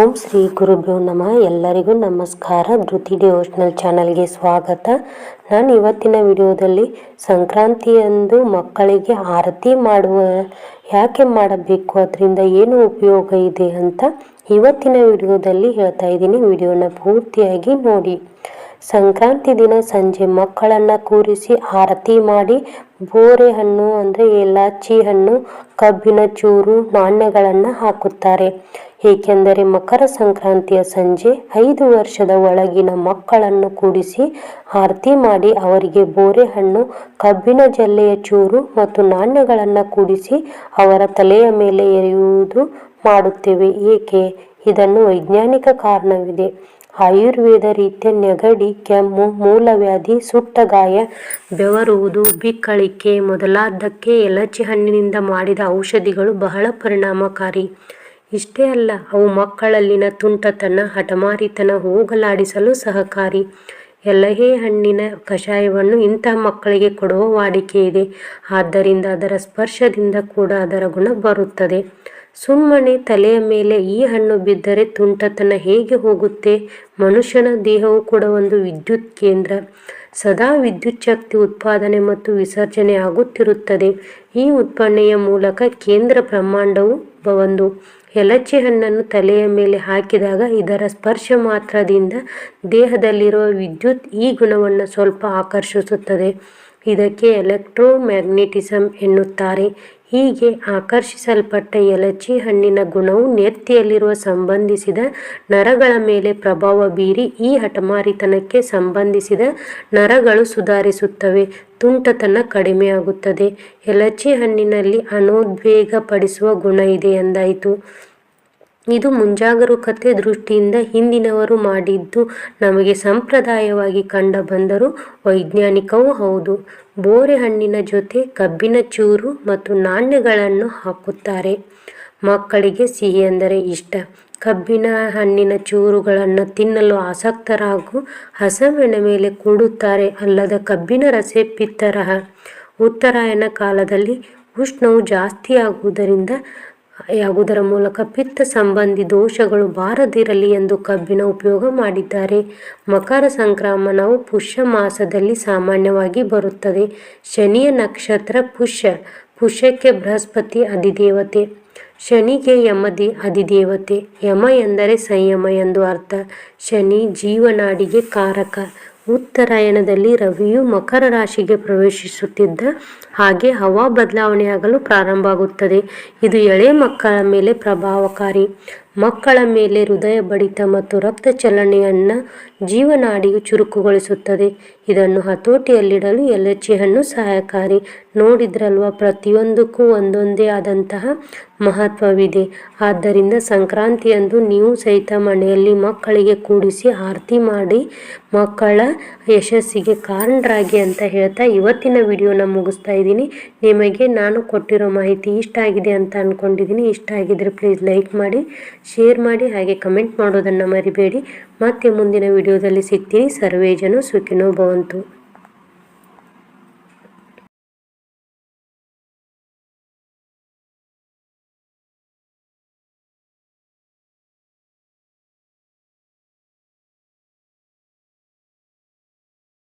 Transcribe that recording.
ಓಂ ಶ್ರೀ ಗುರುಭ್ಯೋ ನಮಃ. ಎಲ್ಲರಿಗೂ ನಮಸ್ಕಾರ. ಧೃತಿ ಡಿವೋಷನಲ್ ಚಾನಲ್ಗೆ ಸ್ವಾಗತ. ನಾನು ಇವತ್ತಿನ ವಿಡಿಯೋದಲ್ಲಿ ಸಂಕ್ರಾಂತಿಯಂದು ಮಕ್ಕಳಿಗೆ ಆರತಿ ಮಾಡುವ, ಯಾಕೆ ಮಾಡಬೇಕು, ಅದರಿಂದ ಏನು ಉಪಯೋಗ ಇದೆ ಅಂತ ಇವತ್ತಿನ ವಿಡಿಯೋದಲ್ಲಿ ಹೇಳ್ತಾ ಇದ್ದೀನಿ. ವಿಡಿಯೋನ ಪೂರ್ತಿಯಾಗಿ ನೋಡಿ. ಸಂಕ್ರಾಂತಿ ದಿನ ಸಂಜೆ ಮಕ್ಕಳನ್ನು ಕೂರಿಸಿ ಆರತಿ ಮಾಡಿ ಬೋರೆ ಹಣ್ಣು ಅಂದರೆ ಏಲಾಚಿ ಹಣ್ಣು, ಕಬ್ಬಿನ ಚೂರು, ನಾಣ್ಯಗಳನ್ನು ಹಾಕುತ್ತಾರೆ. ಏಕೆಂದರೆ ಮಕರ ಸಂಕ್ರಾಂತಿಯ ಸಂಜೆ ಐದು ವರ್ಷದ ಒಳಗಿನ ಮಕ್ಕಳನ್ನು ಕೂಡಿಸಿ ಆರತಿ ಮಾಡಿ ಅವರಿಗೆ ಬೋರೆ ಹಣ್ಣು ಕಬ್ಬಿನ ಜಲ್ಲೆಯ ಚೂರು ಮತ್ತು ನಾಣ್ಯಗಳನ್ನು ಕೂಡಿಸಿ ಅವರ ತಲೆಯ ಮೇಲೆ ಎರೆಯುವುದು ಮಾಡುತ್ತೇವೆ. ಏಕೆ? ಇದನ್ನು ವೈಜ್ಞಾನಿಕ ಕಾರಣವಿದೆ. ಆಯುರ್ವೇದ ರೀತಿಯ ನೆಗಡಿ, ಕೆಮ್ಮು, ಮೂಲವ್ಯಾಧಿ, ಸುಟ್ಟ ಗಾಯ, ಬೆವರುವುದು, ಬಿಕ್ಕಳಿಕೆ ಮೊದಲಾದಕ್ಕೆ ಎಲಚಿ ಹಣ್ಣಿನಿಂದ ಮಾಡಿದ ಔಷಧಿಗಳು ಬಹಳ ಪರಿಣಾಮಕಾರಿ. ಇಷ್ಟೇ ಅಲ್ಲ, ಅವು ಮಕ್ಕಳಲ್ಲಿನ ತುಂಟತನ, ಹಠಮಾರಿತನ ಹೋಗಲಾಡಿಸಲು ಸಹಕಾರಿ. ಎಲಹೆ ಹಣ್ಣಿನ ಕಷಾಯವನ್ನು ಇಂತಹ ಮಕ್ಕಳಿಗೆ ಕೊಡುವ ವಾಡಿಕೆ ಇದೆ. ಆದ್ದರಿಂದ ಅದರ ಸ್ಪರ್ಶದಿಂದ ಕೂಡ ಅದರ ಗುಣ ಬರುತ್ತದೆ. ಸುಮ್ಮನೆ ತಲೆಯ ಮೇಲೆ ಈ ಹಣ್ಣು ಬಿದ್ದರೆ ತುಂಟತನ ಹೇಗೆ ಹೋಗುತ್ತೆ? ಮನುಷ್ಯನ ದೇಹವು ಕೂಡ ಒಂದು ವಿದ್ಯುತ್ ಕೇಂದ್ರ. ಸದಾ ವಿದ್ಯುತ್ ಶಕ್ತಿ ಉತ್ಪಾದನೆ ಮತ್ತು ವಿಸರ್ಜನೆ ಆಗುತ್ತಿರುತ್ತದೆ. ಈ ಉತ್ಪನ್ನೆಯ ಮೂಲಕ ಕೇಂದ್ರ ಬ್ರಹ್ಮಾಂಡವು ಒಂದು. ಎಲಚಿ ಹಣ್ಣನ್ನು ತಲೆಯ ಮೇಲೆ ಹಾಕಿದಾಗ ಇದರ ಸ್ಪರ್ಶ ಮಾತ್ರದಿಂದ ದೇಹದಲ್ಲಿರುವ ವಿದ್ಯುತ್ ಈ ಗುಣವನ್ನು ಸ್ವಲ್ಪ ಆಕರ್ಷಿಸುತ್ತದೆ. ಇದಕ್ಕೆ ಎಲೆಕ್ಟ್ರೋಮ್ಯಾಗ್ನೆಟಿಸಮ್ ಎನ್ನುತ್ತಾರೆ. ಹೀಗೆ ಆಕರ್ಷಿಸಲ್ಪಟ್ಟ ಎಲಚಿ ಹಣ್ಣಿನ ಗುಣವು ನೆತ್ತಿಯಲ್ಲಿರುವ ಸಂಬಂಧಿಸಿದ ನರಗಳ ಮೇಲೆ ಪ್ರಭಾವ ಬೀರಿ ಈ ಹಠಮಾರಿತನಕ್ಕೆ ಸಂಬಂಧಿಸಿದ ನರಗಳು ಸುಧಾರಿಸುತ್ತವೆ. ತುಂಟತನ ಕಡಿಮೆಯಾಗುತ್ತದೆ. ಎಲಚಿ ಹಣ್ಣಿನಲ್ಲಿ ಅನೋದ್ವೇಗಪಡಿಸುವ ಗುಣ ಇದೆ ಎಂದಾಯಿತು. ಇದು ಮುಂಜಾಗರೂಕತೆ ದೃಷ್ಟಿಯಿಂದ ಹಿಂದಿನವರು ಮಾಡಿದ್ದು ನಮಗೆ ಸಂಪ್ರದಾಯವಾಗಿ ಕಂಡು ಬಂದರೂ ವೈಜ್ಞಾನಿಕವೂ ಹೌದು. ಬೋರೆ ಹಣ್ಣಿನ ಜೊತೆ ಕಬ್ಬಿನ ಚೂರು ಮತ್ತು ನಾಣ್ಯಗಳನ್ನು ಹಾಕುತ್ತಾರೆ. ಮಕ್ಕಳಿಗೆ ಸಿಹಿ ಅಂದರೆ ಇಷ್ಟ. ಕಬ್ಬಿನ ಹಣ್ಣಿನ ಚೂರುಗಳನ್ನು ತಿನ್ನಲು ಆಸಕ್ತರಾಗೂ ಹಸವಿನ ಮೇಲೆ ಕೂಡುತ್ತಾರೆ ಅಲ್ಲದ ಕಬ್ಬಿನ ರಸೆ ಪಿತ್ತರಹ. ಉತ್ತರಾಯಣ ಕಾಲದಲ್ಲಿ ಉಷ್ಣವು ಜಾಸ್ತಿಯಾಗುವುದರಿಂದ ಆಗುವುದರ ಮೂಲಕ ಪಿತ್ತ ಸಂಬಂಧಿ ದೋಷಗಳು ಬಾರದಿರಲಿ ಎಂದು ಕಬ್ಬಿನ ಉಪಯೋಗ ಮಾಡಿದ್ದಾರೆ. ಮಕರ ಸಂಕ್ರಮಣವು ಪುಷ್ಯ ಮಾಸದಲ್ಲಿ ಸಾಮಾನ್ಯವಾಗಿ ಬರುತ್ತದೆ. ಶನಿಯ ನಕ್ಷತ್ರ ಪುಷ್ಯ, ಪುಷ್ಯಕ್ಕೆ ಬೃಹಸ್ಪತಿ ಅಧಿದೇವತೆ, ಶನಿಗೆ ಯಮದಿ ಅಧಿದೇವತೆ, ಯಮ ಎಂದರೆ ಸಂಯಮ ಎಂದು ಅರ್ಥ. ಶನಿ ಜೀವನಾಡಿಗೆ ಕಾರಕ ಉತ್ತರಾಯಣದಲ್ಲಿ ರವಿಯು ಮಕರ ರಾಶಿಗೆ ಪ್ರವೇಶಿಸುತ್ತಿದ್ದ ಹಾಗೆ ಹವಾ ಬದಲಾವಣೆಯಾಗಲು ಪ್ರಾರಂಭ ಆಗುತ್ತದೆ ಇದು ಎಳೆ ಮಕ್ಕಳ ಮೇಲೆ ಪ್ರಭಾವಕಾರಿ. ಮಕ್ಕಳ ಮೇಲೆ ಹೃದಯ ಬಡಿತ ಮತ್ತು ರಕ್ತ ಚಲನೆಯನ್ನು ಜೀವನಾಡಿಯು ಚುರುಕುಗೊಳಿಸುತ್ತದೆ. ಇದನ್ನು ಹತೋಟಿಯಲ್ಲಿಡಲು ಎಲಚಿ ಹಣ್ಣು ಸಹಾಯಕಾರಿ. ನೋಡಿದ್ರಲ್ವ, ಪ್ರತಿಯೊಂದಕ್ಕೂ ಒಂದೊಂದೇ ಆದಂತಹ ಮಹತ್ವವಿದೆ. ಆದ್ದರಿಂದ ಸಂಕ್ರಾಂತಿಯಂದು ನೀವು ಸಹಿತ ಮನೆಯಲ್ಲಿ ಮಕ್ಕಳಿಗೆ ಕೂಡಿಸಿ ಆರತಿ ಮಾಡಿ ಮಕ್ಕಳ ಯಶಸ್ಸಿಗೆ ಕಾರಣರಾಗಿ ಅಂತ ಹೇಳ್ತಾ ಇವತ್ತಿನ ವಿಡಿಯೋನ ಮುಗಿಸ್ತಾ ಇದ್ದೀನಿ. ನಿಮಗೆ ನಾನು ಕೊಟ್ಟಿರೋ ಮಾಹಿತಿ ಇಷ್ಟ ಆಗಿದೆ ಅಂತ ಅಂದ್ಕೊಂಡಿದ್ದೀನಿ ಇಷ್ಟ ಆಗಿದ್ರೆ ಪ್ಲೀಸ್ ಲೈಕ್ ಮಾಡಿ ಶೇರ್ ಮಾಡಿ ಹಾಗೆ ಕಮೆಂಟ್ ಮಾಡೋದನ್ನು ಮರಿಬೇಡಿ. ಮತ್ತೆ ಮುಂದಿನ ವಿಡಿಯೋದಲ್ಲಿ ಸಿಗ್ತೀನಿ. ಸರ್ವೇ ಜನ ಸುಖಿನೋ ಭವಂತು.